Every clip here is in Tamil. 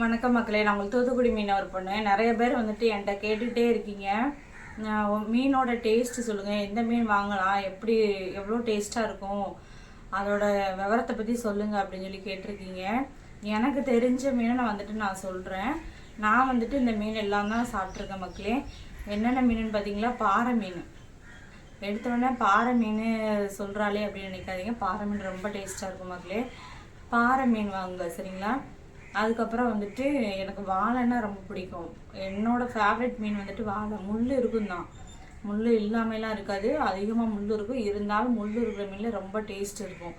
வணக்கம் மக்களே. நான் உங்களுக்கு தூத்துக்குடி மீனவர் பொண்ணு. நிறைய பேர் வந்துட்டு என்கிட்ட கேட்டுக்கிட்டே இருக்கீங்க. நான் மீனோட டேஸ்ட்டு சொல்லுங்கள் எந்த மீன் வாங்கலாம்? எப்படி எவ்வளோ டேஸ்ட்டாக இருக்கும்? அதோட விவரத்தை பற்றி சொல்லுங்கள் அப்படின்னு சொல்லி கேட்டிருக்கீங்க. எனக்கு தெரிஞ்ச மீனை நான் வந்துட்டு நான் சொல்கிறேன் நான் வந்துட்டு இந்த மீன் எல்லாம் தான் சாப்பிட்ருக்கேன் மக்களே. என்னென்ன மீனுன்னு பார்த்தீங்களா? பாறை மீன். எடுத்தோடனே பாறை மீன் சொல்கிறாளே அப்படின்னு நினைக்காதீங்க. பாறை மீன் ரொம்ப டேஸ்ட்டாக இருக்கும் மக்களே. பாறை மீன் வாங்க சரிங்களா? அதுக்கப்புறம் வந்துட்டு எனக்கு வாழைன்னா ரொம்ப பிடிக்கும். என்னோட ஃபேவரட் மீன் வந்துட்டு வாழை. முள் இருக்கும் தான் முள் இல்லாமலாம் இருக்காது. அதிகமாக முள் இருக்கும். இருந்தாலும் முள் இருக்கிற மீனில் ரொம்ப டேஸ்ட் இருக்கும்.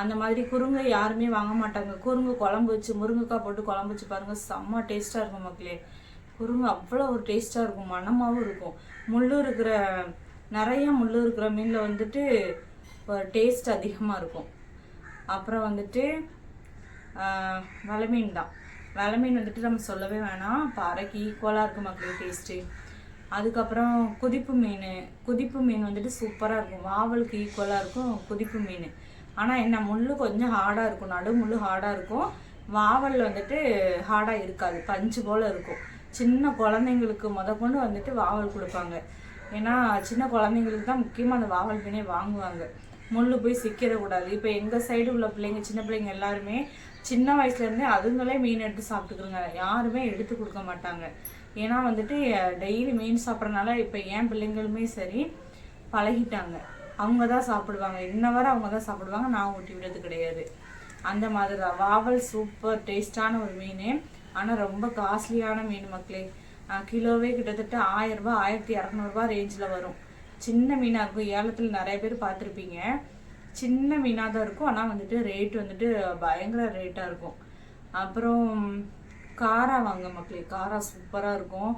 அந்த மாதிரி குறுங்கை யாருமே வாங்க மாட்டாங்க. குறுங்கு குழம்பு வச்சு முருங்கைக்காய் போட்டு குழம்பு வச்சு பாருங்கள் செம்ம டேஸ்ட்டாக இருக்கும் மக்களே. குறுங்கு அவ்வளோ ஒரு டேஸ்ட்டாக இருக்கும். மணமாகவும் இருக்கும். முள் இருக்கிற நிறைய முள் இருக்கிற மீனில் வந்துட்டு டேஸ்ட் அதிகமாக இருக்கும். அப்புறம் வந்துட்டு வலை மீன் தான். வலை மீன் வந்துட்டு நம்ம சொல்லவே வேணாம். பாறைக்கு ஈக்குவலாக இருக்கும் மக்களுக்கு டேஸ்ட்டு அதுக்கப்புறம் குதிப்பு மீன். குதிப்பு மீன் வந்துட்டு சூப்பராக இருக்கும். வாவலுக்கு ஈக்குவலாக இருக்கும் குதிப்பு மீன். ஆனால் என்ன முள் கொஞ்சம் ஹார்டாக இருக்கும். நடு முள் ஹார்டாக இருக்கும். வாவல் வந்துட்டு ஹார்டாக இருக்காது. பஞ்சு போல் இருக்கும். சின்ன குழந்தைங்களுக்கு முத கொண்டு வந்துட்டு வாவல் கொடுப்பாங்க. ஏன்னா சின்ன குழந்தைங்களுக்கு தான் முக்கியமாக அந்த வாவல் மீனே வாங்குவாங்க. முள் போய் சிக்கிடக்கூடாது இப்போ எங்கள் சைடு உள்ள பிள்ளைங்க சின்ன பிள்ளைங்க எல்லாருமே சின்ன வயசுலேருந்தே அதுங்களே மீன் எடுத்து சாப்பிட்டுக்குறோங்க. யாருமே எடுத்து கொடுக்க மாட்டாங்க. ஏன்னா வந்துட்டு டெய்லி மீன் சாப்பிட்றனால இப்போ என் பிள்ளைங்களுமே சரி பழகிட்டாங்க. அவங்க தான் சாப்பிடுவாங்க. இன்ன வரை அவங்க தான் சாப்பிடுவாங்க. நான் ஊட்டி விடுறது கிடையாது. அந்த மாதிரி தான் வாவல் சூப்பர் டேஸ்டான ஒரு மீன். ஆனால் ரொம்ப காஸ்ட்லியான மீன் மக்களே. கிலோவே கிட்டத்தட்ட ஆயிரம் ரூபாய் ஆயிரத்தி இரநூறுபா ரேஞ்சில் வரும். சின்ன மீனாக இருக்கும். ஏலத்தில் நிறைய பேர் பார்த்துருப்பீங்க. சின்ன மீனாக தான் இருக்கும். ஆனால் வந்துட்டு ரேட் வந்துட்டு பயங்கர ரேட்டாக இருக்கும். அப்புறம் காரா வாங்க மக்களே காரா சூப்பராக இருக்கும்.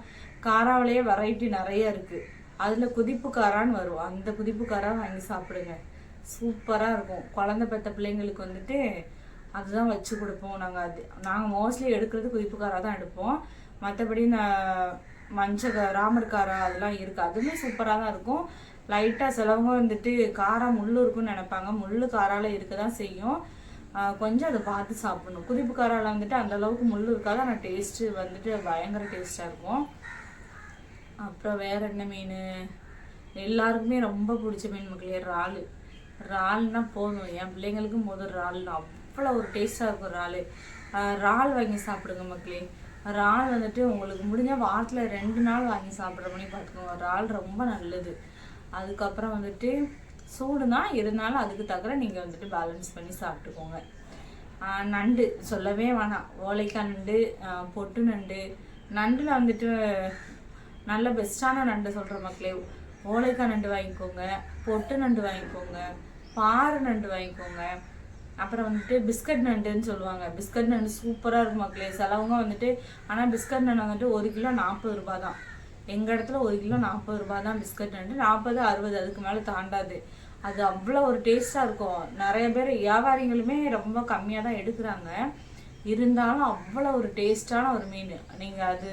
காராவிலேயே வெரைட்டி நிறைய இருக்குது அதில் குதிப்பு காரான்னு வரும். அந்த குதிப்பு காரா வாங்கி சாப்பிடுங்க. சூப்பராக இருக்கும். குழந்தை பெற்ற பிள்ளைங்களுக்கு வந்துட்டு அதுதான் வச்சு கொடுப்போம். நாங்கள் அது நாங்கள் மோஸ்ட்லி எடுக்கிறது குதிப்பு காரா தான் எடுப்போம். மற்றபடி நான் மஞ்சள் ராமர் காரா அதெல்லாம் இருக்குது அதுவுமே சூப்பராக தான் இருக்கும். லைட்டாக சிலவங்க வந்துட்டு காரா முள் இருக்கும்னு நினைப்பாங்க. முள் காரால இருக்க தான் செய்யும் கொஞ்சம் அதை பார்த்து சாப்பிடணும். குதிப்பு காரால வந்துட்டு அந்த அளவுக்கு முள் இருக்காது. ஆனால் டேஸ்ட்டு வந்துட்டு பயங்கர டேஸ்ட்டாக இருக்கும். அப்புறம் வேற என்ன மீன்? எல்லாருக்குமே ரொம்ப பிடிச்ச மீன் மக்களே இறால். இறால்னா போதும். என் பிள்ளைங்களுக்கும் போதும் இறால்னா அவ்வளோ ஒரு டேஸ்ட்டாக இருக்கும் இறால். இறால் வாங்கி சாப்பிடுங்க மக்களே. இறால் வந்துட்டு உங்களுக்கு முடிஞ்சால் வாரத்தில் ரெண்டு நாள் வாங்கி சாப்பிட்ற மாதிரி பார்த்துக்கோங்க. இறால் ரொம்ப நல்லது. அதுக்கப்புறம் வந்துட்டு சூடு தான் இருந்தாலும் அதுக்கு தக்கற நீங்கள் வந்துட்டு பேலன்ஸ் பண்ணி சாப்பிட்டுக்கோங்க. நண்டு சொல்லவே வேணாம். ஓலைக்காய் நண்டு பொட்டு நண்டு. நண்டில் வந்துட்டு நல்ல பெஸ்ட்டான நண்டு சொல்கிற மக்களே. ஓலைக்காய் நண்டு வாங்கிக்கோங்க பொட்டு நண்டு வாங்கிக்கோங்க பாறை நண்டு வாங்கிக்கோங்க. அப்புறம் வந்துட்டு பிஸ்கட் நண்டுன்னு சொல்லுவாங்க. பிஸ்கட் நண்டு சூப்பராக இருக்கும் மக்களே. சிலவங்க வந்துட்டு ஆனால் பிஸ்கட் நண்டு வந்துட்டு ஒரு கிலோ நாற்பது ரூபாய் தான். எங்கள் இடத்துல ஒரு கிலோ நாற்பது ரூபாய் தான் பிஸ்கட் நண்டு நாற்பது அறுபது அதுக்கு மேலே தாண்டாது. அது அவ்வளோ ஒரு டேஸ்ட்டாக இருக்கும். நிறைய பேர் வியாபாரிகளுமே ரொம்ப கம்மியாக தான் எடுக்கிறாங்க. இருந்தாலும் அவ்வளோ ஒரு டேஸ்டான ஒரு மீன். நீங்கள் அது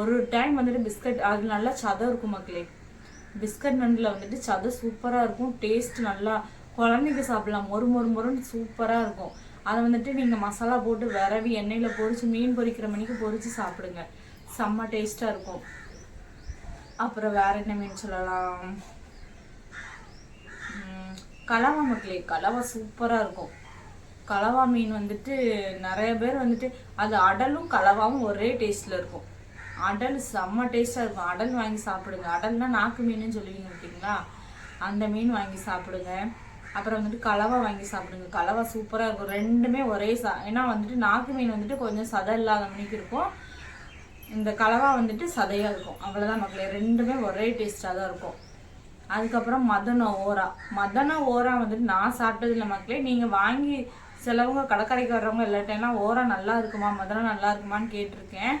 ஒரு டைம் வந்துட்டு பிஸ்கட் அது நல்லா சதம் இருக்கும் மக்களே. பிஸ்கட் நண்டில் வந்துட்டு சதை சூப்பராக இருக்கும். டேஸ்ட் நல்லா குழந்தைங்க சாப்பிடலாம். மொறு மொறு மொறுன்னு சூப்பராக இருக்கும். அதை வந்துட்டு நீங்கள் மசாலா போட்டு விரவி எண்ணெயில் பொறிச்சு மீன் பொரிக்கிற மணிக்கு பொறிச்சு சாப்பிடுங்க. செம்ம டேஸ்ட்டாக இருக்கும். அப்புறம் வேற என்ன மீன் சொல்லலாம்? கலவா மக்களே கலவா சூப்பராக இருக்கும். கலவா மீன் வந்துட்டு நிறைய பேர் வந்துட்டு அது அடலும் கலவாவும் ஒரே டேஸ்ட்டில் இருக்கும். அடல் செம்ம டேஸ்ட்டாக இருக்கும். அடல் வாங்கி சாப்பிடுங்க. அடல்னா நாக்கு மீனுன்னு சொல்லுவீங்க பார்த்தீங்களா? அந்த மீன் வாங்கி சாப்பிடுங்க. அப்புறம் வந்துட்டு கலவா வாங்கி சாப்பிடுங்க. கலவா சூப்பராக இருக்கும். ரெண்டுமே ஒரே சா ஏன்னா வந்துட்டு நாக்கு மீன் வந்துட்டு கொஞ்சம் சதை இல்லாத மணிக்கு இருக்கும். இந்த கலவா வந்துட்டு சதையாக இருக்கும். அவ்வளோதான் மக்களே. ரெண்டுமே ஒரே டேஸ்ட்டாக தான் இருக்கும். அதுக்கப்புறம் மதன ஓரா. மதன ஓரா வந்துட்டு நான் சாப்பிட்டதில்ல மக்களே. நீங்கள் வாங்கி சிலவங்க கடற்கரைக்கு வர்றவங்க எல்லாட்டையெல்லாம் ஓரா நல்லா இருக்குமா மதனம் நல்லா இருக்குமான்னு கேட்டிருக்கேன்.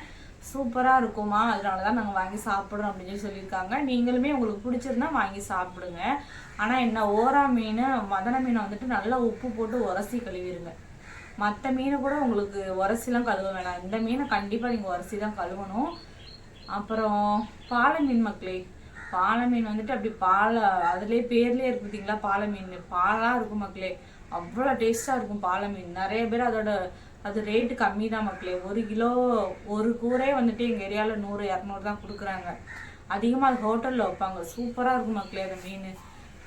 சூப்பராக இருக்குமா? அதனால தான் நாங்கள் வாங்கி சாப்பிட்றோம் அப்படின்னு சொல்லி சொல்லியிருக்காங்க. நீங்களுமே உங்களுக்கு பிடிச்சிருந்தா வாங்கி சாப்பிடுங்க. ஆனால் என்ன ஓரா மீன் மதன மீனை வந்துட்டு நல்லா உப்பு போட்டு உரசி கழுவிடுங்க மற்ற மீனை கூட உங்களுக்கு உரசிலாம் கழுவ வேணாம். இந்த மீனை கண்டிப்பாக நீங்கள் உரசி தான் கழுவணும். அப்புறம் பாலை மீன் மக்களே பாலை மீன் வந்துட்டு அப்படி பாலை அதுலேயே பேர்லேயே இருக்கு பார்த்தீங்களா பாலை மீன். பாலாக இருக்கும் மக்களே அவ்வளோ டேஸ்ட்டாக இருக்கும் பாலை மீன். நிறைய பேர் அதோட அது ரேட்டு கம்மி தான் மக்களே. ஒரு கிலோ ஒரு கூரே வந்துட்டு எங்கள் ஏரியாவில் நூறு இரநூறு தான் கொடுக்குறாங்க. அதிகமாக அது ஹோட்டலில் வைப்பாங்க. சூப்பராக இருக்கும் மக்களே அந்த மீன்.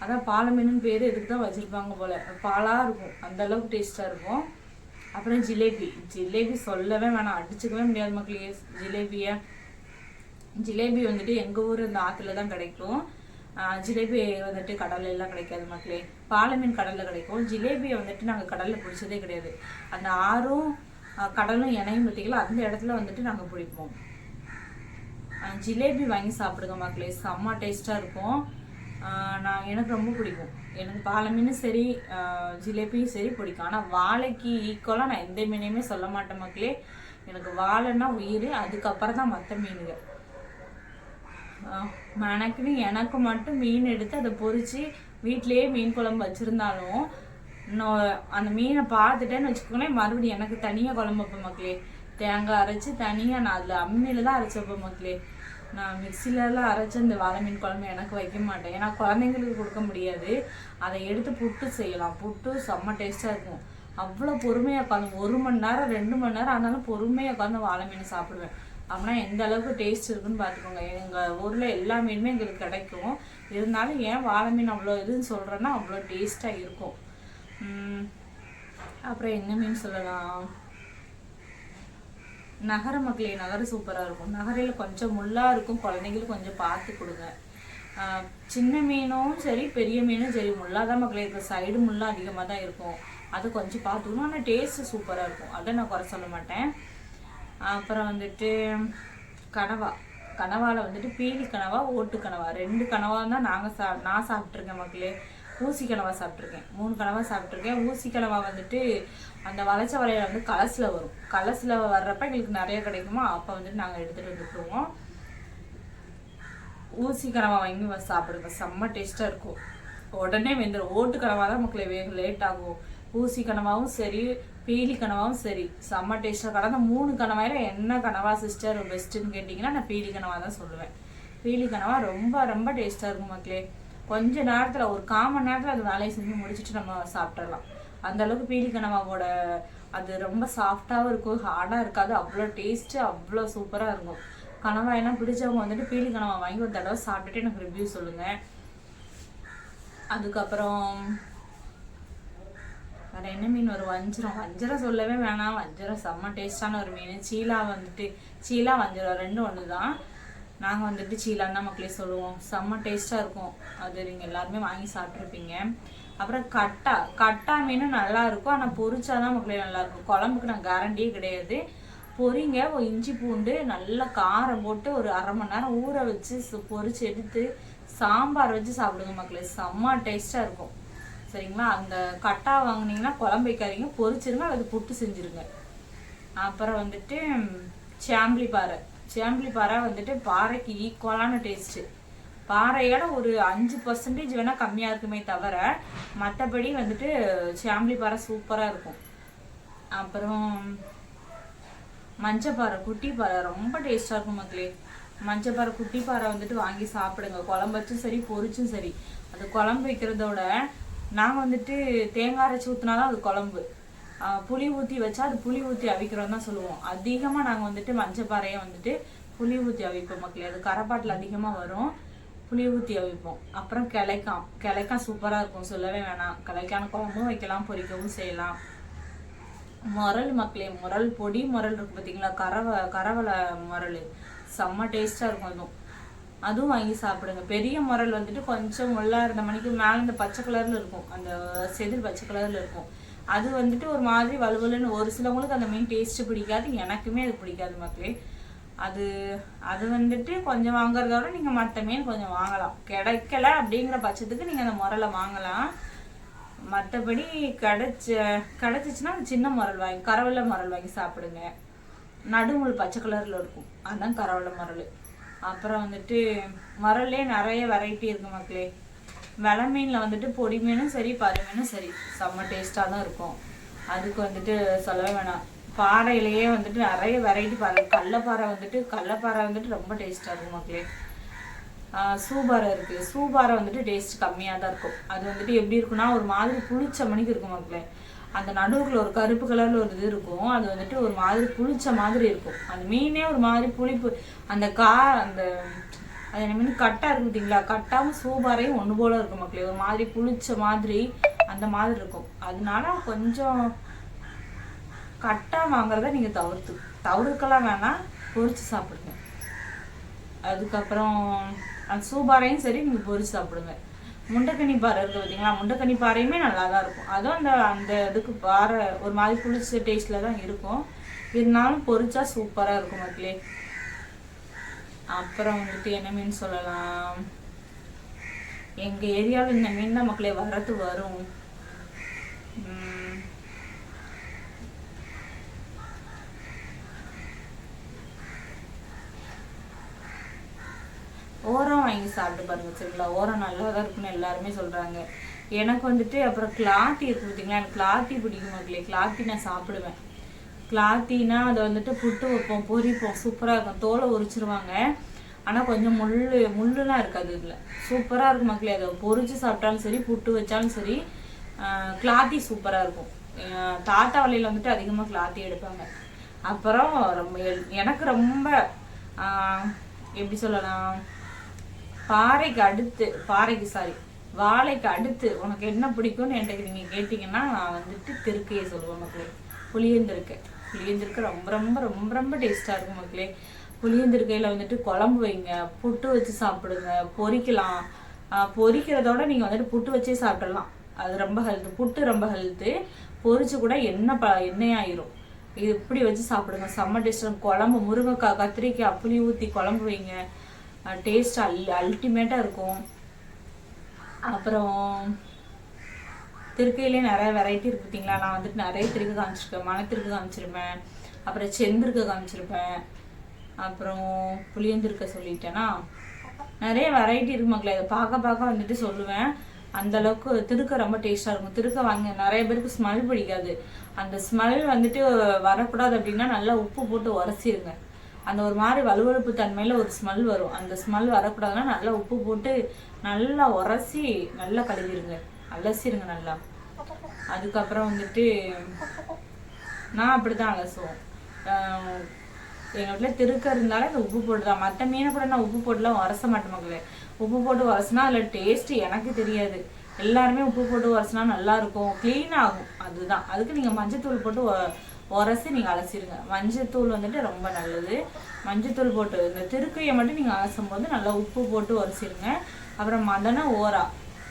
அதான் பாலை மீனுன்னு பேர் இதுக்கு தான் வச்சுருப்பாங்க போல். பாலாக இருக்கும். அந்தளவுக்கு டேஸ்ட்டாக இருக்கும். அப்புறம் ஜிலேபி. ஜிலேபி சொல்லவே வேணாம். அடிச்சுக்கவே முடியாது மக்களே. ஜிலேபியை. ஜிலேபி வந்துட்டு எங்கள் ஊர் இந்த ஆற்றுல தான் கிடைக்கும். ஜிலேபி வந்துட்டு கடல்ல எல்லாம் கிடைக்காது மக்களே. பாலை மீன் கடலில் கிடைக்கும். ஜிலேபியை வந்துட்டு நாங்கள் கடலில் பிடிச்சதே கிடையாது. அந்த ஆறும் கடலும் இணையும் பார்த்தீங்களா அந்த இடத்துல வந்துட்டு நாங்கள் பிடிப்போம் ஜிலேபி வாங்கி சாப்பிடுங்க மக்களே. செம்ம டேஸ்ட்டாக இருக்கும். நான் எனக்கு ரொம்ப பிடிக்கும். எனக்கு பாலை மீனும் சரி ஜிலேபியும் சரி பிடிக்கும். ஆனால் வாழைக்கு ஈக்குவலாக நான் எந்த மீனையுமே சொல்ல மாட்டேன் மக்களே. எனக்கு வாழைன்னா உயிர் அதுக்கப்புறம் தான் மற்ற மீனுங்க எனக்குன்னு எனக்கு மட்டும் மீன் எடுத்து அதை பொறிச்சு வீட்டிலேயே மீன் குழம்பு வச்சுருந்தாலும் அந்த மீனை பார்த்துட்டேன்னு வச்சுக்கோங்களேன் மறுபடியும் எனக்கு தனியாக குழம்பு வைப்பேன் மக்களே. தேங்காய் அரைச்சி தனியாக நான் அதில் அம்மியில் தான் அரைச்சி வைப்பேன் மக்களே. நான் மிக்சிலலாம் அரைச்சி அந்த வாழை மீன் குழம்பு எனக்கு வைக்க மாட்டேன். ஏன்னா குழந்தைங்களுக்கு கொடுக்க முடியாது. அதை எடுத்து புட்டு செய்யலாம். புட்டு செம்ம டேஸ்ட்டாக இருக்கும். அவ்வளோ பொறுமையாக உட்காந்து ஒரு மணி நேரம் ரெண்டு மணி நேரம் ஆனாலும் பொறுமையாக உட்காந்து வாழை மீன் சாப்பிடுவேன். அப்படின்னா எந்த அளவுக்கு டேஸ்ட் இருக்குன்னு பார்த்துக்கோங்க. எங்கள் ஊரில் எல்லா மீனுமே எங்களுக்கு கிடைக்கும். இருந்தாலும் ஏன் வாழை மீன் அவ்வளோ இதுன்னு சொல்கிறேன்னா அவ்வளோ டேஸ்ட்டாக இருக்கும். அப்புறம் என்ன மீன் சொல்லலாம்? நகர மக்களே நகரம் சூப்பராக இருக்கும். நகரையில் கொஞ்சம் முள்ளாக இருக்கும் குழந்தைங்களுக்கு கொஞ்சம் பார்த்து கொடுங்க. சின்ன மீனும் சரி பெரிய மீனும் சரி முள்ளாக தான் மக்களே இருக்கும் சைடு முள்ளாக அதிகமாக தான் இருக்கும். அது கொஞ்சம் பார்த்துக்கணும். ஆனால் டேஸ்ட்டு சூப்பராக இருக்கும். அதை நான் குறை சொல்ல மாட்டேன். அப்புறம் வந்துட்டு கனவா. கனவாவில் வந்துட்டு பீலி கனவா ஓட்டு கனவா. ரெண்டு கனவா தான் நாங்கள் சா நான் சாப்பிட்ருக்கேன் மக்களே. ஊசி கனவா சாப்பிட்ருக்கேன் மூணு கனவா சாப்பிட்ருக்கேன் ஊசி கனவா வந்துட்டு அந்த வளைச்ச வலையில வந்து கலசில் வரும். கலசில் வர்றப்ப எங்களுக்கு நிறைய கிடைக்குமா அப்போ வந்துட்டு நாங்கள் எடுத்துகிட்டு வந்துட்டுருவோம் ஊசி கனவா வாங்கி சாப்பிடுங்க. செம்ம டேஸ்ட்டாக இருக்கும். உடனே வெந்துடும் ஓட்டு கனவா தான் மக்களை வேக லேட் ஆகும். ஊசி கனவாவும் சரி பீலி கனவாவும் சரி. செம்ம டேஸ்ட்டாக கடந்த மூணு கனவாயில் என்ன கனவா சிஸ்டர் பெஸ்ட்டுன்னு கேட்டிங்கன்னா நான் பீலி கனவா தான் சொல்லுவேன். பீலி கனவா ரொம்ப ரொம்ப டேஸ்ட்டாக இருக்கும் மக்களே. கொஞ்ச நேரத்தில் ஒரு கால் மணி நேரத்தில் அது வேலையை செஞ்சு முடிச்சுட்டு நம்ம சாப்பிட்றலாம் அந்த அளவுக்கு பீலி அது ரொம்ப சாஃப்டாகவும் இருக்கும் ஹார்டாக இருக்காது. அவ்வளோ டேஸ்ட்டு அவ்வளோ சூப்பராக இருக்கும். கணவாயெல்லாம் பிடிச்சவங்க வந்துட்டு பீலி வாங்கி ஒரு தடவை சாப்பிட்டுட்டு எனக்கு ரிவ்யூ சொல்லுங்கள் அதுக்கப்புறம் வேற என்ன மீன் ஒரு வஞ்சிரம். வஞ்சரம் சொல்லவே வேணாம். வஞ்சரம் செம்ம டேஸ்டான ஒரு மீன். சீலா வந்துட்டு சீலா வஞ்சரம் ரெண்டும் ஒன்று தான் நாங்கள் வந்துட்டு சீலான்னு தான் மக்களே சொல்லுவோம். செம்ம டேஸ்ட்டாக இருக்கும். அது நீங்கள் எல்லாருமே வாங்கி சாப்பிட்ருப்பீங்க அப்புறம் கட்டா கட்டா மீனும் நல்லா இருக்கும். ஆனால் பொரிச்சாதான் மக்களே நல்லா இருக்கும். குழம்புக்கு நான் கேரண்டியே கிடையாது. பொரிங்க ஒரு இஞ்சி பூண்டு நல்லா காரம் போட்டு ஒரு அரை மணி நேரம் ஊற வச்சு சு- பொரிச்சு எடுத்து சாம்பார் வச்சு சாப்பிடுங்க மக்களே. செம்ம டேஸ்ட்டாக இருக்கும். சரிங்களா? அந்த கட்டா வாங்கினீங்கன்னா குழம்பு வைக்காதீங்க. பொரிச்சிருங்க அல்லது புட்டு செஞ்சிருங்க. அப்புறம் வந்துட்டு சாம்பிளி பாறை. சாம்பிளி பாறை வந்துட்டு பாறைக்கு ஈக்குவலான டேஸ்ட்டு பாறையோட ஒரு அஞ்சு பர்சன்டேஜ் வேணால் கம்மியாக இருக்குமே தவிர மற்றபடி வந்துட்டு ஃபேமிலி பாறை சூப்பராக இருக்கும். அப்புறம் மஞ்சப்பாறை குட்டி பாறை ரொம்ப டேஸ்ட்டாக இருக்கும் மக்களே. மஞ்சப்பாறை குட்டி பாறை வந்துட்டு வாங்கி சாப்பிடுங்க. குழம்பு வச்சும் சரி பொரிச்சும் சரி. அது குழம்பு வைக்கிறதோட நாங்கள் வந்துட்டு தேங்காய் அரைச்சி ஊற்றினாலும் அது குழம்பு. புளி ஊற்றி வச்சா அது புளி ஊற்றி அவிக்கிறோம் தான் சொல்லுவோம். அதிகமாக நாங்கள் வந்துட்டு மஞ்சப்பாறையை வந்துட்டு புளி ஊற்றி அவிப்போம் மக்களே. அது கரப்பாட்டில் அதிகமாக வரும். புளி ஊற்றி அவிப்போம். அப்புறம் கிளைக்காம் கிளைக்காம் சூப்பராக இருக்கும். சொல்லவே வேணாம். கிளைக்கான குழம்பும் வைக்கலாம் பொரிக்கவும் செய்யலாம். முரல் மக்களே முரல் பொடி முரல் இருக்கு பார்த்தீங்களா கரவை கரவலை முரல். செம்ம டேஸ்ட்டாக இருக்கும் அதுவும். அதுவும் வாங்கி சாப்பிடுங்க. பெரிய முரல் வந்துட்டு கொஞ்சம் முள்ளா இருந்த மணிக்கு மேலே இந்த பச்சை கலரில் இருக்கும். அந்த செதில் பச்சை கலரில் இருக்கும். அது வந்துட்டு ஒரு மாதிரி வலுவலுன்னு ஒரு சிலவங்களுக்கு அந்த மீன் டேஸ்ட்டு பிடிக்காது. எனக்குமே அது பிடிக்காது மக்களே. அது அது வந்துட்டு கொஞ்சம் வாங்குறதோட நீங்கள் மற்ற மீன் கொஞ்சம் வாங்கலாம். கிடைக்கல அப்படிங்கிற பட்சத்துக்கு நீங்கள் அந்த முரலை வாங்கலாம். மற்றபடி கிடைச்ச கிடைச்சிச்சுன்னா சின்ன முரல் வாங்கி கரவலை முரல் வாங்கி சாப்பிடுங்க. நடுமுள் பச்சை கலரில் இருக்கும். அதுதான் கரவலை முரல். அப்புறம் வந்துட்டு முரல்லே நிறைய வெரைட்டி இருக்கு மக்களே. வெலை மீனில் வந்துட்டு பொடி மீனும் சரி பரு மீனும் சரி. செம்ம டேஸ்ட்டாக தான் இருக்கும். அதுக்கு வந்துட்டு சொல்லவே வேணாம். பாறையிலேயே வந்துட்டு நிறைய வெரைட்டி பாறை கடலப்பாறை வந்துட்டு கடலப்பாறை வந்துட்டு ரொம்ப டேஸ்ட்டாக இருக்கும் மக்களே. ஆஹ் சூபாரை இருக்குது சூபாரை வந்துட்டு டேஸ்ட் கம்மியாக தான் இருக்கும். அது வந்துட்டு எப்படி இருக்குன்னா ஒரு மாதிரி புளிச்ச மணிக்கு இருக்கும் மக்களே. அந்த நடுவுக்குள்ள ஒரு கருப்பு கலரில் ஒரு இது இருக்கும். அது வந்துட்டு ஒரு மாதிரி புளிச்ச மாதிரி இருக்கும். அந்த மீனே ஒரு மாதிரி புளிப்பு. அந்த கா அந்த அது என்ன மீன்? கட்டா இருக்கு பார்த்தீங்களா? கட்டாவும் சூபாரையும் ஒன்று போல இருக்கும் மக்களே. ஒரு மாதிரி புளிச்ச மாதிரி அந்த மாதிரி இருக்கும். அதனால கொஞ்சம் கட்டாக வாங்குறத நீங்கள் தவிர்த்து தவிர்க்கலாம் வேணாம் பொறிச்சு சாப்பிடுங்க. அதுக்கப்புறம் அந்த சூப்பாறையும் சரி நீங்கள் பொறிச்சு சாப்பிடுங்க. முண்டைக்கனி பாறை இருக்குது பார்த்தீங்களா முண்டைக்கனி பாறையுமே நல்லா தான் இருக்கும். அதுவும் அந்த அந்த இதுக்கு பாறை ஒரு மாதிரி புளிச்ச டேஸ்ட்டில் தான் இருக்கும். இருந்தாலும் பொறிச்சா சூப்பராக இருக்கும் மக்களே. அப்புறம் வந்துட்டு என்ன மீன் சொல்லலாம்? எங்கள் ஏரியாவில் இந்த மீன் தான் மக்களே வரத்து வரும். ஓரம் வாங்கி சாப்பிட்டு பாருங்க சரிங்களா ஓரம் நல்லா தான் இருக்குன்னு எல்லாருமே சொல்றாங்க. எனக்கு வந்துட்டு அப்புறம் கிளாத்தி இருக்கு பார்த்தீங்களா? எனக்கு கிளாத்தி பிடிக்கும் மக்களே. கிளாத்தி நான் சாப்பிடுவேன். கிளாத்தினா அதை வந்துட்டு புட்டு வைப்போம் பொரிப்போம். சூப்பராக இருக்கும். தோலை உரிச்சிருவாங்க. ஆனால் கொஞ்சம் முள் முள்ளுலாம் இருக்காது இதில். சூப்பராக இருக்கும் மக்களே. அதை பொரிச்சு சாப்பிட்டாலும் சரி புட்டு வச்சாலும் சரி கிளாத்தி சூப்பராக இருக்கும். தாத்தா வலையில் வந்துட்டு அதிகமாக கிளாத்தி எடுப்பாங்க. அப்புறம் ரொம்ப எனக்கு ரொம்ப எப்படி சொல்லலாம்? பாறைக்கு அடுத்து பாறைக்கு சாரி வாழைக்கு அடுத்து உனக்கு என்ன பிடிக்கும்னு என்கிட்ட நீங்கள் கேட்டிங்கன்னா நான் வந்துட்டு திருக்கையை சொல்லுவேன் மக்களே. புளியந்திருக்கை. புளியந்திருக்கை ரொம்ப ரொம்ப ரொம்ப ரொம்ப டேஸ்ட்டாக இருக்கும் மக்களே. புளியந்திருக்கையில் வந்துட்டு குழம்பு வைங்க புட்டு வச்சு சாப்பிடுங்க பொரிக்கலாம் பொறிக்கிறதோட பொரிக்கிறதோட நீங்கள் வந்துட்டு புட்டு வச்சே சாப்பிடலாம். அது ரொம்ப ஹெல்த்து புட்டு ரொம்ப ஹெல்த்து பொரிச்சு கூட எண்ணெய் ப எண்ணெய் ஆயிரும் இது இப்படி வச்சு சாப்பிடுங்க. செம்ம டேஸ்ட் குழம்பு முருங்கைக்காய் கத்திரிக்காய் புளி ஊற்றி குழம்பு வைங்க. டேஸ்ட் அல் அல்டிமேட்டாக இருக்கும். அப்புறம் திருக்கையிலே நிறைய வெரைட்டி இருக்கு பார்த்தீங்களா? நான் வந்துட்டு நிறைய திருக்கு காமிச்சிருக்கேன் மனத்திற்கு காமிச்சிருப்பேன். அப்புறம் செந்திருக்கு காமிச்சிருப்பேன். அப்புறம் புளியந்திருக்க சொல்லிட்டேன்னா நிறைய வெரைட்டி இருக்கு மக்களே. அதை பார்க்க பார்க்க வந்துட்டு சொல்லுவேன். அந்த அளவுக்கு திருக்க ரொம்ப டேஸ்டாக இருக்கும். திருக்க வாங்க நிறைய பேருக்கு ஸ்மெல் பிடிக்காது. அந்த ஸ்மெல் வந்துட்டு வரக்கூடாது அப்படின்னா நல்லா உப்பு போட்டு உரசிருங்க. அந்த ஒரு மாதிரி வலுவழுப்பு தன்மையில் ஒரு ஸ்மெல் வரும். அந்த ஸ்மெல் வரக்கூடாதுன்னா நல்லா உப்பு போட்டு நல்லா உரசி நல்லா கழுவிடுங்க அலசிடுங்க நல்லா. அதுக்கப்புறம் வந்துட்டு நான் அப்படி தான் அலசுவோம் எங்கள் வீட்டில் திருக்க இருந்தாலும் அந்த உப்பு போட்டு தான். மற்ற மீனை கூட நான் உப்பு போட்டுலாம் உரச மாட்டேன் மக்களே. உப்பு போட்டு உரசினா அதில் டேஸ்ட்டு எனக்கு தெரியாது. எல்லாருமே உப்பு போட்டு உரசினா நல்லாயிருக்கும் க்ளீன் ஆகும். அதுதான். அதுக்கு நீங்கள் மஞ்சத்தூள் போட்டு உரசி நீங்கள் அலசிடுங்க. மஞ்சத்தூள் வந்துட்டு ரொம்ப நல்லது. மஞ்சத்தூள் போட்டு இந்த திருக்கையை மட்டும் நீங்கள் அலசும் போது நல்லா உப்பு போட்டு உரசிடுங்க. அப்புறம் மதன ஓரா.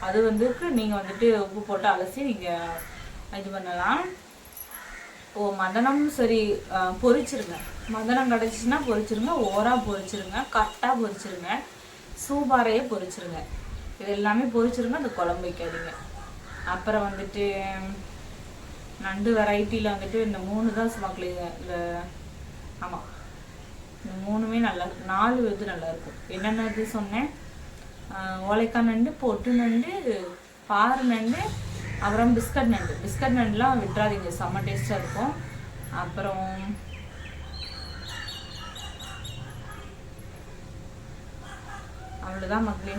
அது வந்துக்கு நீங்கள் வந்துட்டு உப்பு போட்டு அலசி நீங்கள் இது பண்ணலாம். ஓ மதனம் சரி பொரிச்சிருங்க. மதனம் கிடச்சிச்சின்னா பொரிச்சிருங்க. ஓரா பொரிச்சிருங்க. கரெக்டாக பொரிச்சிருங்க. சூபாரையே பொரிச்சிருங்க. இது எல்லாமே பொரிச்சிருங்க. அந்த குழம்பு வைக்காதீங்க. அப்புறம் வந்துட்டு நண்டு வெரைட்டியில் வந்துட்டு இந்த மூணு தான் சுமக்கலைங்க இந்த ஆமாம் இந்த மூணுமே நல்லா இருக்கும் நாலு இது நல்லாயிருக்கும் என்னென்ன இது சொன்னேன்? ஓலைக்கா ஓலைக்காய் நண்டு பொட்டு நண்டு பாறு நண்டு அப்புறம் பிஸ்கட் நண்டு. பிஸ்கட் நண்டுலாம் விட்டுறாதீங்க. செம்ம டேஸ்ட்டாக இருக்கும். அப்புறம் அவ்வளோதான் மக்களே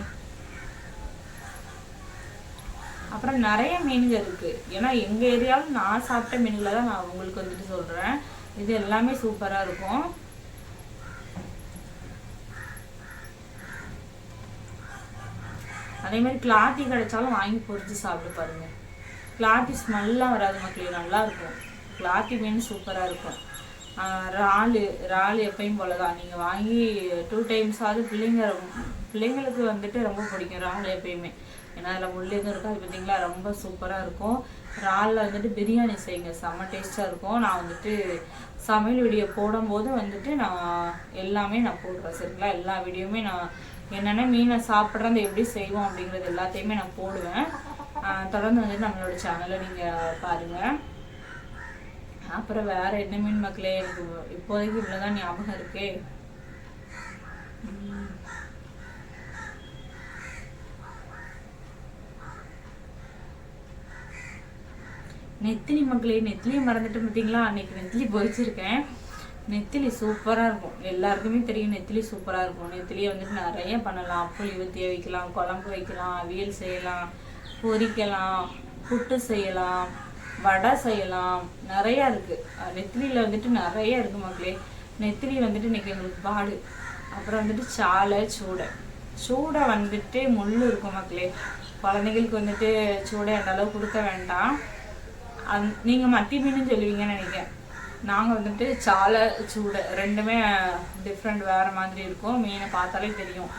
அப்புறம் நிறைய மீன்கள் இருக்கு. ஏன்னா எங்க ஏரியாவில் நான் சாப்பிட்ட மீன்களை தான் நான் உங்களுக்கு வந்துட்டு சொல்றேன். இது எல்லாமே சூப்பரா இருக்கும். அதே மாதிரி கிளாத்தி கிடைச்சாலும் வாங்கி பொறிச்சு சாப்பிட்டு பாருங்க. கிளாத்தி ஸ்மெல்லாம் வராது மக்களே நல்லா இருக்கும். கிளாத்தி மீன் சூப்பராக இருக்கும். இறாலு இறாலு எப்பயும் போல தான் நீங்கள் வாங்கி டூ டைம்ஸாவது பிள்ளைங்க பிள்ளைங்களுக்கு வந்துட்டு ரொம்ப பிடிக்கும் இறால் எப்பயுமே. ஏன்னா அதில் முள் எதுவும் இருக்காது பார்த்தீங்களா ரொம்ப சூப்பராக இருக்கும். இறாலில் வந்துட்டு பிரியாணி செய்யுங்க. செம்ம டேஸ்ட்டாக இருக்கும். நான் வந்துட்டு சமையல் வீடியோ போடும்போது வந்துட்டு நான் எல்லாமே நான் போடுறேன். சரிங்களா? எல்லா வீடியோவுமே நான் என்னென்ன மீனை சாப்பிட்றது எப்படி செய்வோம் அப்படிங்கிறது எல்லாத்தையுமே நான் போடுவேன். தொடர்ந்து வந்துட்டு நம்மளோட சேனலை நீங்கள் பாருங்கள் அப்புறம் வேறு என்ன மீன் மக்களே? எனக்கு இப்போதைக்கு இவ்வளோதான் ஞாபகம் இருக்குது நெத்திலி மக்களே நெத்திலியை மறந்துட்டு பார்த்தீங்களா அன்னைக்கு நெத்திலி பொரிச்சிருக்கேன். நெத்திலி சூப்பராக இருக்கும். எல்லாருக்குமே தெரியும் நெத்திலி சூப்பராக இருக்கும். நெத்திலியை வந்துட்டு நிறைய பண்ணலாம். புளி ஊற்றி வைக்கலாம் குழம்பு வைக்கலாம் அவியல் செய்யலாம் பொரிக்கலாம் புட்டு செய்யலாம் வடை செய்யலாம். நிறையா இருக்குது நெத்திலியில் வந்துட்டு நிறைய இருக்குது மக்களே. நெத்திலி வந்துட்டு இன்றைக்கி எங்களுக்கு பாடு. அப்புறம் வந்துட்டு சாலை சூடை. சூடை வந்துட்டு முள் இருக்கும் மக்களே. குழந்தைகளுக்கு வந்துட்டு சூடை அந்த அளவு கொடுக்க வேண்டாம். அந் நீங்கள் மத்தி மீன் சொல்லுவீங்கன்னு நினைக்கிறேன். நாங்கள் வந்துட்டு சாலை சூடு ரெண்டுமே டிஃப்ரெண்ட் வேறு மாதிரி இருக்கும். மீனை பார்த்தாலே தெரியும்.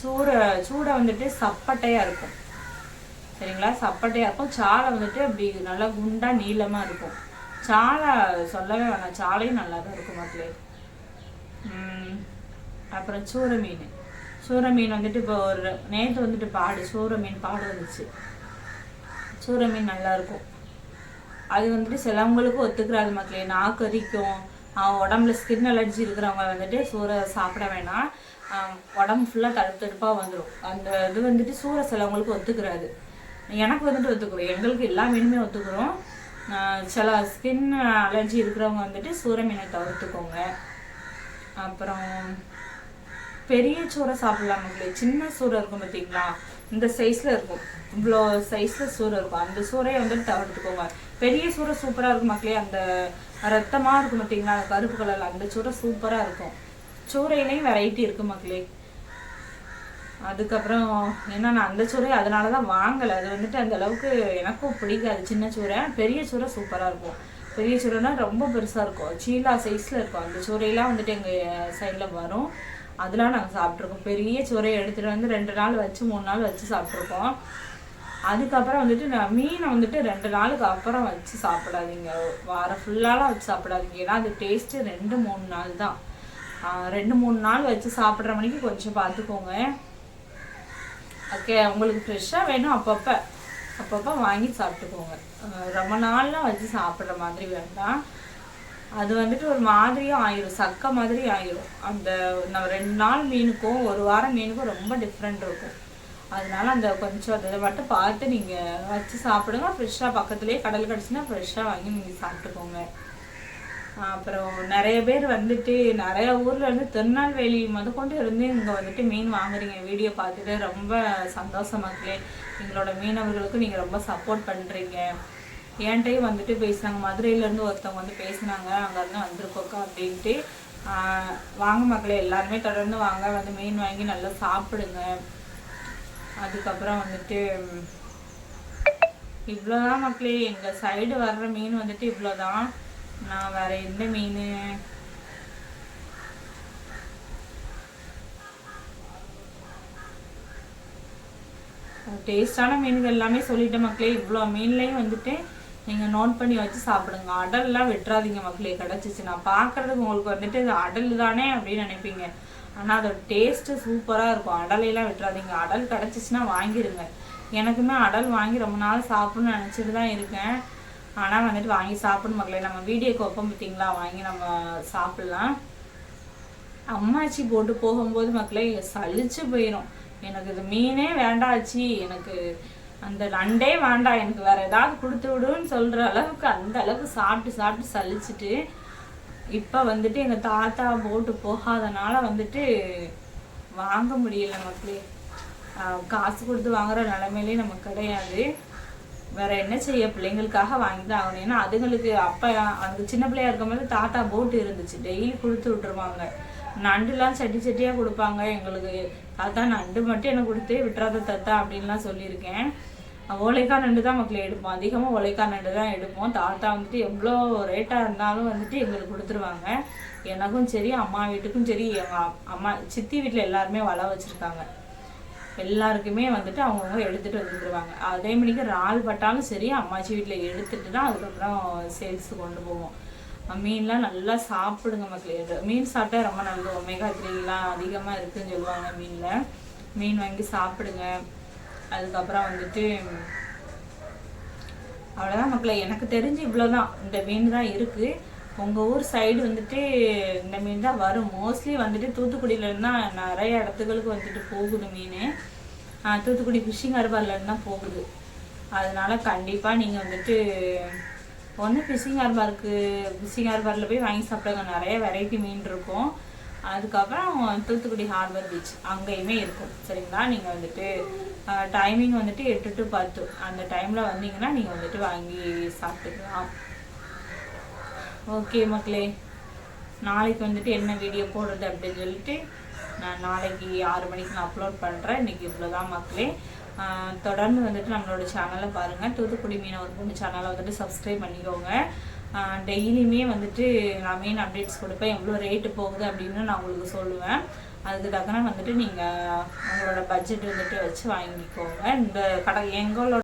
சூடை சூடை வந்துட்டு சப்பட்டையாக இருக்கும். சரிங்களா? சப்பட்டையாக இருக்கும். சாலை வந்துட்டு அப்படி நல்லா குண்டாக நீளமாக இருக்கும். சாலை சொல்லவே வேணாம். சாலையும் நல்லா தான் இருக்கும் மக்களே. அப்புறம் சூற மீன். சூரை மீன் வந்துட்டு இப்போ ஒரு நேற்று வந்துட்டு பாடு சூரை மீன் பாடு வந்துச்சு. சூரை மீன் நல்லாயிருக்கும் அது வந்துட்டு சிலவங்களுக்கு ஒத்துக்கிறாது மக்களே. நாக்கு அரிக்கும் உடம்புல ஸ்கின் அலர்ஜி இருக்கிறவங்க வந்துட்டு சூறை சாப்பிட வேணாம். உடம்பு ஃபுல்லாக தடுப்பு தடுப்பாக வந்துடும் அந்த இது வந்துட்டு சூறை சிலவங்களுக்கு ஒத்துக்கிறாது. எனக்கு வந்துட்டு ஒத்துக்கிறோம் எங்களுக்கு எல்லா மீனுமே ஒத்துக்கிறோம். சில ஸ்கின் அலர்ஜி இருக்கிறவங்க வந்துட்டு சூற மீனை தவிர்த்துக்கோங்க. அப்புறம் பெரிய சூறை சாப்பிடலாம் மக்களே. சின்ன சூறை இருக்கும் பார்த்தீங்களா இந்த சைஸில் இருக்கும். இவ்வளோ சைஸில் சூறை இருக்கும். அந்த சூறையை வந்துட்டு தவிர்த்துக்கோங்க பெரிய சூறை சூப்பராக இருக்கும் மக்களே. அந்த ரத்தமாக இருக்கும் பார்த்தீங்களா? அந்த கருப்பு கலரில் அந்த சூறை சூப்பராக இருக்கும். சூறையிலையும் வெரைட்டி இருக்கு மக்களே. அதுக்கப்புறம் ஏன்னா நான் அந்த சூறை அதனால தான் வாங்கலை. அது வந்துட்டு அந்த அளவுக்கு எனக்கும் பிடிக்காது. சின்ன சூறை. பெரிய சூறை சூப்பராக இருக்கும். பெரிய சூறைனா ரொம்ப பெருசாக இருக்கும். சீலா சைஸில் இருக்கும். அந்த சூறையெல்லாம் வந்துட்டு எங்கள் சைடில் வரும். அதெல்லாம் நாங்கள் சாப்பிட்ருக்கோம் பெரிய சூறையை எடுத்துகிட்டு வந்து ரெண்டு நாள் வச்சு மூணு நாள் வச்சு சாப்பிட்ருக்கோம் அதுக்கப்புறம் வந்துட்டு நான் மீனை வந்துட்டு ரெண்டு நாளுக்கு அப்புறம் வச்சு சாப்பிடாதீங்க. வாரம் ஃபுல்லாலாம் வச்சு சாப்பிடாதீங்க. ஏன்னா அது டேஸ்ட்டு ரெண்டு மூணு நாள் தான். ரெண்டு மூணு நாள் வச்சு சாப்பிட்ற மணிக்கு கொஞ்சம் பார்த்துக்கோங்க. ஓகே உங்களுக்கு ஃப்ரெஷ்ஷாக வேணும் அப்பப்போ. அப்பப்போ வாங்கி சாப்பிட்டுக்கோங்க. ரொம்ப நாள்லாம் வச்சு சாப்பிட்ற மாதிரி வேண்டாம். அது வந்துட்டு ஒரு மாதிரியும் ஆயிரும் சக்க மாதிரி ஆயிரும். அந்த நம்ம ரெண்டு நாள் மீனுக்கும் ஒரு வாரம் மீனுக்கும் ரொம்ப டிஃப்ரெண்ட் இருக்கும். அதனால அந்த கொஞ்சம் அதை மட்டும் பார்த்து நீங்கள் வச்சு சாப்பிடுங்க. ஃப்ரெஷ்ஷாக பக்கத்துலேயே கடல் கிடச்சுன்னா ஃப்ரெஷ்ஷாக வாங்கி நீங்கள் சாப்பிட்டுக்கோங்க. அப்புறம் நிறைய பேர் வந்துட்டு நிறைய ஊர்ல இருந்து திருநெல்வேலி முதற்கொண்டு இருந்து இங்க வந்துட்டு மீன் வாங்குறீங்க. வீடியோ பார்த்துட்டு ரொம்ப சந்தோஷமா எங்களோட மீனவர்களுக்கு நீங்க ரொம்ப சப்போர்ட் பண்றீங்க. என்கிட்டையும் வந்துட்டு பேசினாங்க மதுரையிலேருந்து ஒருத்தவங்க வந்து பேசினாங்க. அங்கேருந்து வந்திருக்கோக்கா அப்படின்ட்டு. வாங்க மக்களே எல்லாருமே தொடர்ந்து வாங்க. வந்து மீன் வாங்கி நல்லா சாப்பிடுங்க. அதுக்கப்புறம் வந்துட்டு இவ்வளோதான் மக்களே. எங்கள் சைடு வர்ற மீன் வந்துட்டு இவ்வளோதான் நான் வேற எந்த மீன்? டேஸ்டான மீன்கள் எல்லாமே சொல்லிட்டேன் மக்களே. இவ்வளோ மீன்லேயும் வந்துட்டு நீங்கள் நோட் பண்ணி வச்சு சாப்பிடுங்க. அடல்லாம் வெட்டுறாதீங்க மக்களே கிடச்சிச்சு. நான் பார்க்குறதுக்கு உங்களுக்கு வந்துட்டு இது அடல் தானே அப்படின்னு நினைப்பீங்க. ஆனால் அதோட டேஸ்ட்டு சூப்பராக இருக்கும். அடலையெல்லாம் வெட்டுறாதீங்க. அடல் கிடச்சிச்சின்னா வாங்கிடுங்க எனக்குமே அடல் வாங்கி ரொம்ப நாள் சாப்பிட்ணும்னு நினச்சிட்டு தான் இருக்கேன். ஆனால் வந்துட்டு வாங்கி சாப்பிடணும் மக்களே. நம்ம வீடியோக்கு ஒப்பம் பார்த்தீங்களா? வாங்கி நம்ம சாப்பிட்லாம். அம்மாச்சி போட்டு போகும்போது மக்களே சலிச்சு போயிடும் எனக்கு இது மீனே வேண்டாச்சு எனக்கு அந்த நண்டே வேண்டாம் எனக்கு வேற ஏதாவது கொடுத்து விடுன்னு சொல்ற அளவுக்கு அந்த அளவுக்கு சாப்பிட்டு சாப்பிட்டு சலிச்சுட்டு இப்போ வந்துட்டு எங்கள் தாத்தா போட்டு போகாதனால வந்துட்டு வாங்க முடியல மக்களே. காசு கொடுத்து வாங்குற நிலைமையிலே நமக்கு கிடையாது. வேற என்ன செய்ய பிள்ளைங்களுக்காக வாங்கி தான் ஆகணும். ஏன்னா அதுங்களுக்கு அப்ப அந்த சின்ன பிள்ளையா இருக்கும்போது தாத்தா போட்டு இருந்துச்சு. டெய்லி கொடுத்து விட்டுருவாங்க. நண்டுலாம் சட்டி சட்டியாக கொடுப்பாங்க. எங்களுக்கு தாத்தா நண்டு மட்டும் எனக்கு கொடுத்து விட்டுறாத தாத்தா அப்படின்லாம் சொல்லியிருக்கேன். ஓலைக்காய் நண்டு தான் மக்களை எடுப்போம். அதிகமாக ஓலைக்காய் நண்டு தான் எடுப்போம். தாத்தா வந்துட்டு எவ்வளோ ரேட்டாக இருந்தாலும் வந்துட்டு எங்களுக்கு கொடுத்துருவாங்க. எனக்கும் சரி அம்மா வீட்டுக்கும் சரி எங்கள் அம்மா சித்தி வீட்டில் எல்லாருமே வலை வச்சுருக்காங்க. எல்லாருக்குமே வந்துட்டு அவங்கவுங்க எடுத்துகிட்டு வந்துருவாங்க அதே மணிக்கு இறால் பட்டாலும் சரி அம்மாச்சி வீட்டில் எடுத்துட்டு தான் அதுக்கப்புறம் சேல்ஸ் கொண்டு போவோம். மீன்லாம் நல்லா சாப்பிடுங்க மக்களே. மீன் சாப்பிட்டா ரொம்ப நல்லது. ஒமேகா த்ரீலாம் அதிகமாக இருக்குதுன்னு சொல்லுவாங்க மீனில். மீன் வாங்கி சாப்பிடுங்க. அதுக்கப்புறம் வந்துட்டு அவ்வளோதான் மக்களை. எனக்கு தெரிஞ்சு இவ்வளோதான் இந்த மீன் தான் இருக்குது உங்கள் ஊர் சைடு வந்துட்டு இந்த மீன் தான் வரும். மோஸ்ட்லி வந்துட்டு தூத்துக்குடியிலேருந்து தான் நிறைய இடத்துகளுக்கு வந்துட்டு போகுது மீன். தூத்துக்குடி ஃபிஷிங் ஹார்பர்லேருந்து தான் போகுது. அதனால கண்டிப்பாக நீங்கள் வந்துட்டு ஒன்று ஃபிஷிங் ஹார்பருக்கு ஃபிஷிங் ஹார்பரில் போய் வாங்கி சாப்பிடுங்க. நிறைய வெரைட்டி மீன் இருக்கும். அதுக்கப்புறம் தூத்துக்குடி ஹார்பர் பீச் அங்கேயுமே இருக்கும். சரிங்களா? நீங்கள் வந்துட்டு டைமிங் வந்துட்டு எட்டு டு பத்து. அந்த டைமில் வந்தீங்கன்னா நீங்கள் வந்துட்டு வாங்கி சாப்பிட்டுக்கலாம். ஓகே மக்களே. நாளைக்கு வந்துட்டு என்ன வீடியோ போடுறது அப்படின்னு சொல்லிட்டு நான் நாளைக்கு ஆறு மணிக்கு நான் அப்லோட் பண்ணுறேன் இன்றைக்கி இவ்வளோதான் மக்களே. ஆஹ் தொடர்ந்து வந்துட்டு நம்மளோட சேனலை பாருங்கள் தூத்துக்குடி மீனவர் பொண்ணு சேனலை வந்துட்டு சப்ஸ்கிரைப் பண்ணிக்கோங்க. டெய்லியுமே வந்துட்டு நான் மெயின் அப்டேட்ஸ் கொடுப்பேன். எவ்வளோ ரேட்டு போகுது அப்படின்னு நான் உங்களுக்கு சொல்லுவேன். அதுக்கு தக்கன வந்துட்டு நீங்கள் உங்களோட பட்ஜெட் வந்துட்டு வச்சு வாங்கிக்கோங்க. இந்த கடை எங்களோட